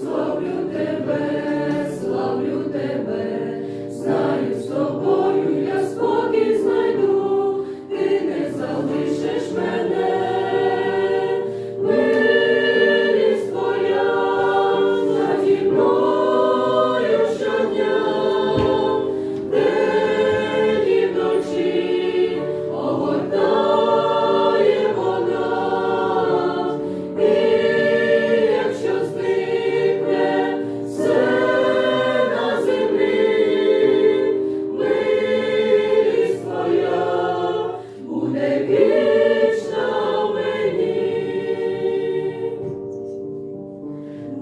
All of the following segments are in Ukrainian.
Славлю тебе, славлю тебе, знаю з тобою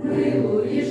Милуєш